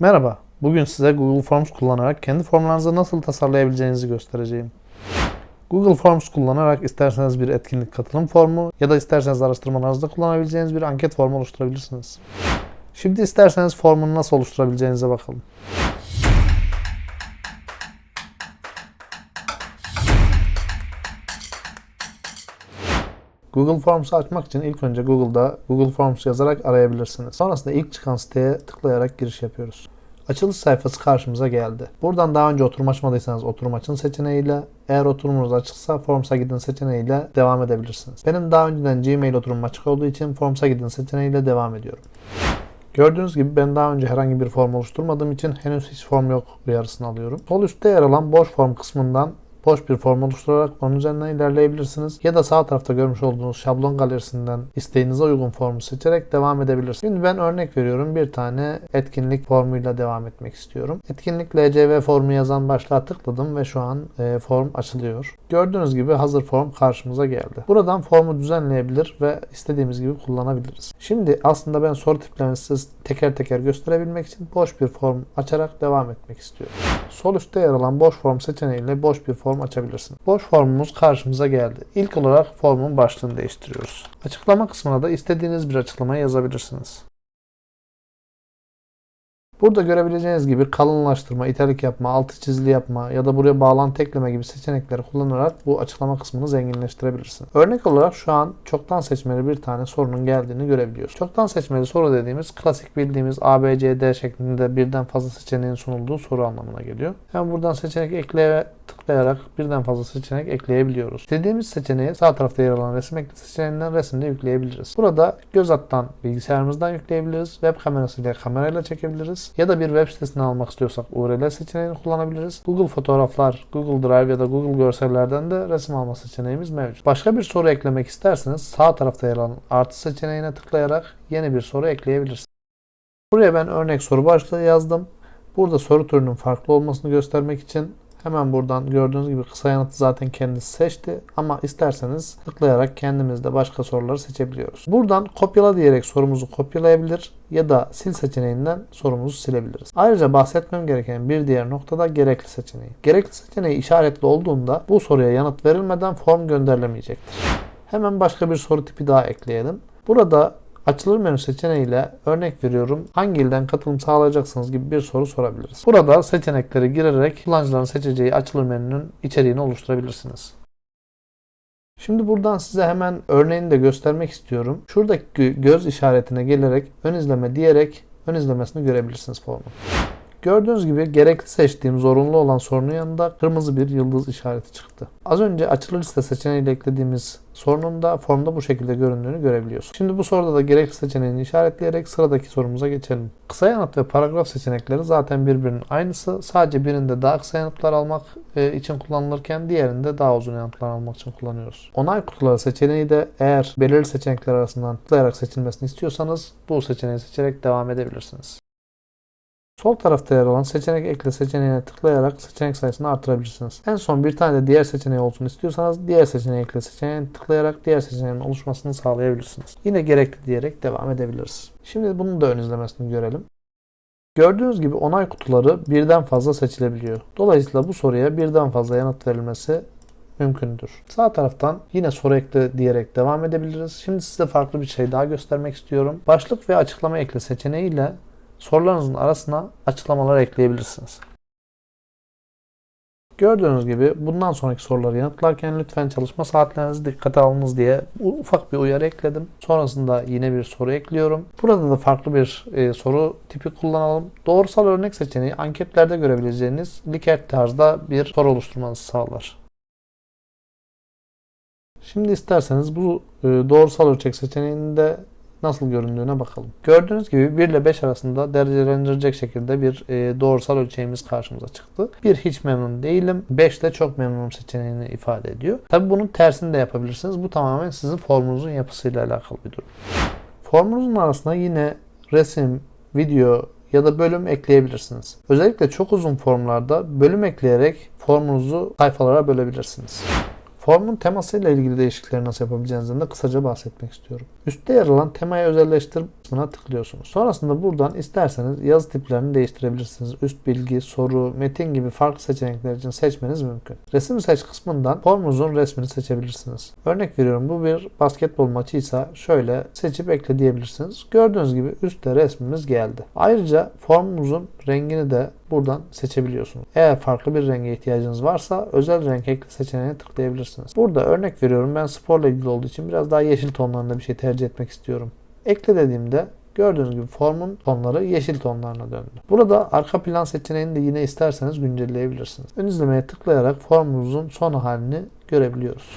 Merhaba, bugün size Google Forms kullanarak kendi formlarınızı nasıl tasarlayabileceğinizi göstereceğim. Google Forms kullanarak isterseniz bir etkinlik katılım formu ya da isterseniz araştırmalarınızda kullanabileceğiniz bir anket formu oluşturabilirsiniz. Şimdi isterseniz formunu nasıl oluşturabileceğinize bakalım. Google Forms'u açmak için ilk önce Google'da Google Forms yazarak arayabilirsiniz. Sonrasında ilk çıkan siteye tıklayarak giriş yapıyoruz. Açılış sayfası karşımıza geldi. Buradan daha önce oturum açmadıysanız oturum açın seçeneğiyle, eğer oturumunuz açıksa Forms'a gidin seçeneğiyle devam edebilirsiniz. Benim daha önceden Gmail oturumum açık olduğu için Forms'a gidin seçeneğiyle devam ediyorum. Gördüğünüz gibi ben daha önce herhangi bir form oluşturmadığım için henüz hiç form yok uyarısını alıyorum. Sol üstte yer alan boş form kısmından boş bir form oluşturarak onun üzerinden ilerleyebilirsiniz. Ya da sağ tarafta görmüş olduğunuz şablon galerisinden isteğinize uygun formu seçerek devam edebilirsiniz. Şimdi ben örnek veriyorum. Bir tane etkinlik formuyla devam etmek istiyorum. Etkinlik LCV formu yazan başlığa tıkladım ve şu an e, form açılıyor. Gördüğünüz gibi hazır form karşımıza geldi. Buradan formu düzenleyebilir ve istediğimiz gibi kullanabiliriz. Şimdi aslında ben soru tiplerini size teker teker gösterebilmek için boş bir form açarak devam etmek istiyorum. Sol üstte yer alan boş form seçeneğiyle boş bir form açabilirsiniz. Boş formumuz karşımıza geldi. İlk olarak formun başlığını değiştiriyoruz. Açıklama kısmına da istediğiniz bir açıklamayı yazabilirsiniz. Burada görebileceğiniz gibi kalınlaştırma, italik yapma, altı çizili yapma ya da buraya bağlantı ekleme gibi seçenekleri kullanarak bu açıklama kısmını zenginleştirebilirsiniz. Örnek olarak şu an çoktan seçmeli bir tane sorunun geldiğini görebiliyoruz. Çoktan seçmeli soru dediğimiz klasik bildiğimiz A, B, C, D şeklinde birden fazla seçeneğin sunulduğu soru anlamına geliyor. Hem buradan seçenek ekleye tıklayarak birden fazla seçenek ekleyebiliyoruz. Dediğimiz seçeneği sağ tarafta yer alan resim ekle seçeneğinden resimde yükleyebiliriz. Burada göz alttan bilgisayarımızdan yükleyebiliriz. Web kamerasıyla kamerayla çekebiliriz. Ya da bir web sitesini almak istiyorsak URL seçeneğini kullanabiliriz. Google Fotoğraflar, Google Drive ya da Google Görsellerden de resim alma seçeneğimiz mevcut. Başka bir soru eklemek isterseniz sağ tarafta yer alan artı seçeneğine tıklayarak yeni bir soru ekleyebilirsiniz. Buraya ben örnek soru başlığı yazdım. Burada soru türünün farklı olmasını göstermek için Hemen buradan gördüğünüz gibi kısa yanıtı zaten kendisi seçti. Ama isterseniz tıklayarak kendimiz de başka soruları seçebiliyoruz. Buradan kopyala diyerek sorumuzu kopyalayabilir ya da sil seçeneğinden sorumuzu silebiliriz. Ayrıca bahsetmem gereken bir diğer noktada gerekli seçeneği. Gerekli seçeneği işaretli olduğunda bu soruya yanıt verilmeden form gönderilemeyecektir. Hemen başka bir soru tipi daha ekleyelim. Burada Açılır menü seçeneğiyle örnek veriyorum hangi ilden katılım sağlayacaksınız gibi bir soru sorabiliriz. Burada seçenekleri girerek kullanıcıların seçeceği açılır menünün içeriğini oluşturabilirsiniz. Şimdi buradan size hemen örneğini de göstermek istiyorum. Şuradaki göz işaretine gelerek ön izleme diyerek ön izlemesini görebilirsiniz formun. Gördüğünüz gibi gerekli seçtiğim zorunlu olan sorunun yanında kırmızı bir yıldız işareti çıktı. Az önce açılı liste seçeneğiyle eklediğimiz sorunun da formda bu şekilde göründüğünü görebiliyorsunuz. Şimdi bu soruda da gerekli seçeneğini işaretleyerek sıradaki sorumuza geçelim. Kısa yanıt ve paragraf seçenekleri zaten birbirinin aynısı. Sadece birinde daha kısa yanıtlar almak e, için kullanılırken diğerinde daha uzun yanıtlar almak için kullanıyoruz. Onay kutuları seçeneği de eğer belirli seçenekler arasından tıklayarak seçilmesini istiyorsanız bu seçeneği seçerek devam edebilirsiniz. Sol tarafta yer alan seçenek ekle seçeneğine tıklayarak seçenek sayısını artırabilirsiniz. En son bir tane de diğer seçeneği olsun istiyorsanız diğer seçeneği ekle seçeneğine tıklayarak diğer seçeneğin oluşmasını sağlayabilirsiniz. Yine gerekli diyerek devam edebiliriz. Şimdi bunun da ön izlemesini görelim. Gördüğünüz gibi onay kutuları birden fazla seçilebiliyor. Dolayısıyla bu soruya birden fazla yanıt verilmesi mümkündür. Sağ taraftan yine soru ekle diyerek devam edebiliriz. Şimdi size farklı bir şey daha göstermek istiyorum. Başlık ve açıklama ekle seçeneğiyle sorularınızın arasına açıklamalar ekleyebilirsiniz. Gördüğünüz gibi bundan sonraki soruları yanıtlarken lütfen çalışma saatlerinizi dikkate alınız diye ufak bir uyarı ekledim. Sonrasında yine bir soru ekliyorum. Burada da farklı bir e, soru tipi kullanalım. Doğrusal örnek seçeneği anketlerde görebileceğiniz Likert tarzda bir soru oluşturmanızı sağlar. Şimdi isterseniz bu e, doğrusal ölçek seçeneğinde nasıl göründüğüne bakalım. Gördüğünüz gibi 1 ile 5 arasında derecelendirecek şekilde bir e, doğrusal ölçeğimiz karşımıza çıktı. 1 hiç memnun değilim, 5 de çok memnunum seçeneğini ifade ediyor. Tabi bunun tersini de yapabilirsiniz. Bu tamamen sizin formunuzun yapısıyla alakalı bir durum. Formunuzun arasına yine resim, video ya da bölüm ekleyebilirsiniz. Özellikle çok uzun formlarda bölüm ekleyerek formunuzu sayfalara bölebilirsiniz. Formun temasıyla ilgili değişiklikleri nasıl yapabileceğinizden de kısaca bahsetmek istiyorum. Üstte yer alan temayı özelleştir kısmına tıklıyorsunuz. Sonrasında buradan isterseniz yazı tiplerini değiştirebilirsiniz. Üst bilgi, soru, metin gibi farklı seçenekler için seçmeniz mümkün. Resim seç kısmından formunuzun resmini seçebilirsiniz. Örnek veriyorum bu bir basketbol maçıysa şöyle seçip ekle diyebilirsiniz. Gördüğünüz gibi üstte resmimiz geldi. Ayrıca formumuzun rengini de buradan seçebiliyorsunuz. Eğer farklı bir renge ihtiyacınız varsa özel renk ekle seçeneğine tıklayabilirsiniz. Burada örnek veriyorum ben sporla ilgili olduğu için biraz daha yeşil tonlarında bir şey tercih etmek istiyorum. Ekle dediğimde gördüğünüz gibi formun tonları yeşil tonlarına döndü. Burada arka plan seçeneğini de yine isterseniz güncelleyebilirsiniz. Ön izlemeye tıklayarak formunuzun son halini görebiliyoruz.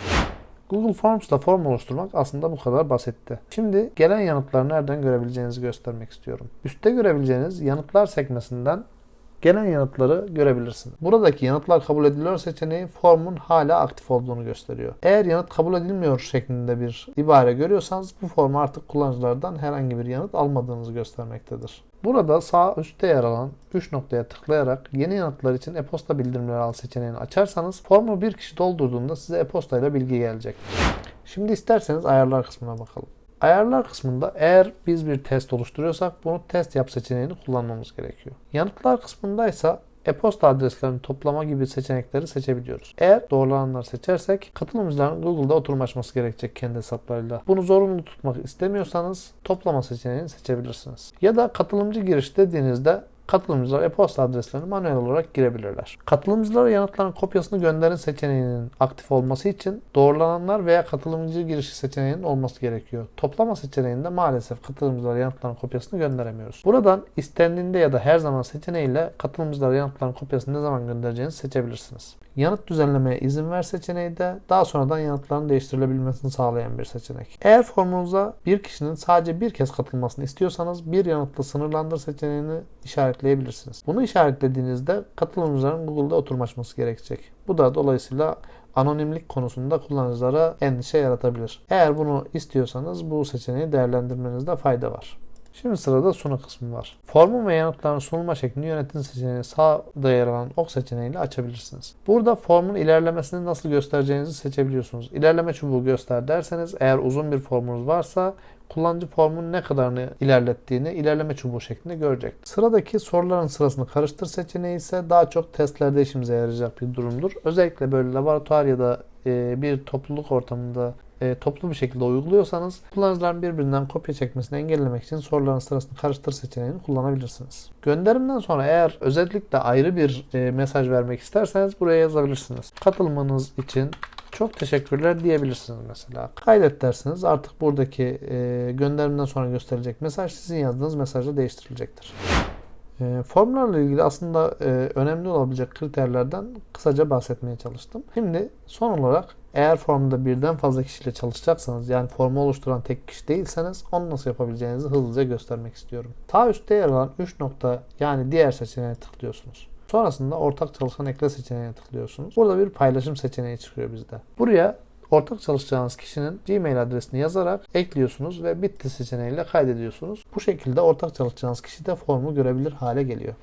Google Forms'ta form oluşturmak aslında bu kadar basitti. Şimdi gelen yanıtları nereden görebileceğinizi göstermek istiyorum. Üstte görebileceğiniz yanıtlar sekmesinden gelen yanıtları görebilirsiniz. Buradaki yanıtlar kabul ediliyor seçeneği formun hala aktif olduğunu gösteriyor. Eğer yanıt kabul edilmiyor şeklinde bir ibare görüyorsanız bu formu artık kullanıcılardan herhangi bir yanıt almadığınızı göstermektedir. Burada sağ üstte yer alan 3 noktaya tıklayarak yeni yanıtlar için e-posta bildirimleri al seçeneğini açarsanız formu bir kişi doldurduğunda size e-posta ile bilgi gelecektir. Şimdi isterseniz ayarlar kısmına bakalım. Ayarlar kısmında eğer biz bir test oluşturuyorsak bunu test yap seçeneğini kullanmamız gerekiyor. Yanıtlar kısmında ise e-posta adreslerini toplama gibi seçenekleri seçebiliyoruz. Eğer doğrulananları seçersek katılımcıların Google'da oturum açması gerekecek kendi hesaplarıyla. Bunu zorunlu tutmak istemiyorsanız toplama seçeneğini seçebilirsiniz. Ya da katılımcı giriş dediğinizde katılımcılar e-posta adreslerini manuel olarak girebilirler. Katılımcılara yanıtların kopyasını gönderin seçeneğinin aktif olması için doğrulananlar veya katılımcı girişi seçeneğinin olması gerekiyor. Toplama seçeneğinde maalesef katılımcılara yanıtların kopyasını gönderemiyoruz. Buradan istendiğinde ya da her zaman seçeneğiyle katılımcılara yanıtların kopyasını ne zaman göndereceğinizi seçebilirsiniz. Yanıt düzenlemeye izin ver seçeneği de daha sonradan yanıtların değiştirilebilmesini sağlayan bir seçenek. Eğer formunuza bir kişinin sadece bir kez katılmasını istiyorsanız bir yanıtla sınırlandır seçeneğini işaretleyebilirsiniz. Bunu işaretlediğinizde katılımcıların Google'da oturum gerekecek. Bu da dolayısıyla anonimlik konusunda kullanıcılara endişe yaratabilir. Eğer bunu istiyorsanız bu seçeneği değerlendirmenizde fayda var. Şimdi sırada sunu kısmı var. Formun ve yanıtların sunulma şeklini yönetim seçeneği sağda yer alan ok seçeneğiyle açabilirsiniz. Burada formun ilerlemesini nasıl göstereceğinizi seçebiliyorsunuz. İlerleme çubuğu göster derseniz eğer uzun bir formunuz varsa kullanıcı formun ne kadarını ilerlettiğini ilerleme çubuğu şeklinde görecek. Sıradaki soruların sırasını karıştır seçeneği ise daha çok testlerde işimize yarayacak bir durumdur. Özellikle böyle laboratuvar ya da e, bir topluluk ortamında e, toplu bir şekilde uyguluyorsanız kullanıcıların birbirinden kopya çekmesini engellemek için soruların sırasını karıştır seçeneğini kullanabilirsiniz. Gönderimden sonra eğer özellikle ayrı bir e, mesaj vermek isterseniz buraya yazabilirsiniz. Katılmanız için çok teşekkürler diyebilirsiniz mesela. Kaydet dersiniz artık buradaki e, gönderimden sonra gösterecek mesaj sizin yazdığınız mesajla değiştirilecektir. E, formlarla ilgili aslında e, önemli olabilecek kriterlerden kısaca bahsetmeye çalıştım. Şimdi son olarak eğer formda birden fazla kişiyle çalışacaksanız yani formu oluşturan tek kişi değilseniz onu nasıl yapabileceğinizi hızlıca göstermek istiyorum. Sağ üstte yer alan 3 nokta yani diğer seçeneğe tıklıyorsunuz. Sonrasında ortak çalışan ekle seçeneğine tıklıyorsunuz. Burada bir paylaşım seçeneği çıkıyor bizde. Buraya ortak çalışacağınız kişinin Gmail adresini yazarak ekliyorsunuz ve bitti seçeneğiyle kaydediyorsunuz. Bu şekilde ortak çalışacağınız kişi de formu görebilir hale geliyor.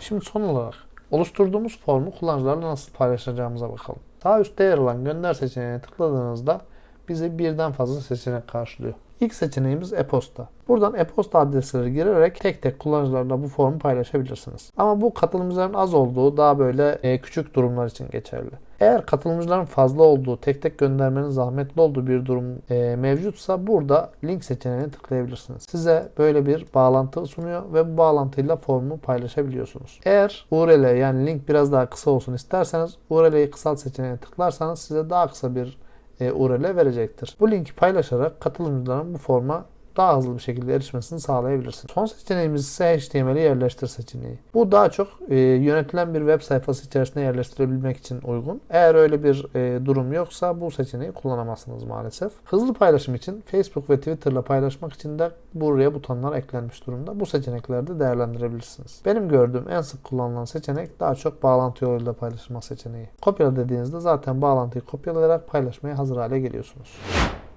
Şimdi son olarak oluşturduğumuz formu kullanıcılarla nasıl paylaşacağımıza bakalım. Sağ üstte yer alan gönder seçeneğine tıkladığınızda bizi birden fazla seçenek karşılıyor. İlk seçeneğimiz e-posta. Buradan e-posta adresleri girerek tek tek kullanıcılarla bu formu paylaşabilirsiniz. Ama bu katılımcıların az olduğu daha böyle e, küçük durumlar için geçerli. Eğer katılımcıların fazla olduğu, tek tek göndermenin zahmetli olduğu bir durum e, mevcutsa burada link seçeneğine tıklayabilirsiniz. Size böyle bir bağlantı sunuyor ve bu bağlantıyla formu paylaşabiliyorsunuz. Eğer URL yani link biraz daha kısa olsun isterseniz URL'yi kısalt seçeneğine tıklarsanız size daha kısa bir e, URL verecektir. Bu linki paylaşarak katılımcıların bu forma daha hızlı bir şekilde erişmesini sağlayabilirsiniz. Son seçeneğimiz ise HTML'i yerleştir seçeneği. Bu daha çok e, yönetilen bir web sayfası içerisine yerleştirebilmek için uygun. Eğer öyle bir e, durum yoksa bu seçeneği kullanamazsınız maalesef. Hızlı paylaşım için Facebook ve Twitter'la paylaşmak için de buraya butonlar eklenmiş durumda. Bu seçenekleri de değerlendirebilirsiniz. Benim gördüğüm en sık kullanılan seçenek daha çok bağlantı yoluyla paylaşılma seçeneği. Kopyala dediğinizde zaten bağlantıyı kopyalayarak paylaşmaya hazır hale geliyorsunuz.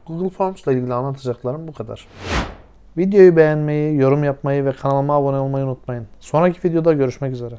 Google Forms ile ilgili anlatacaklarım bu kadar. Videoyu beğenmeyi, yorum yapmayı ve kanalıma abone olmayı unutmayın. Sonraki videoda görüşmek üzere.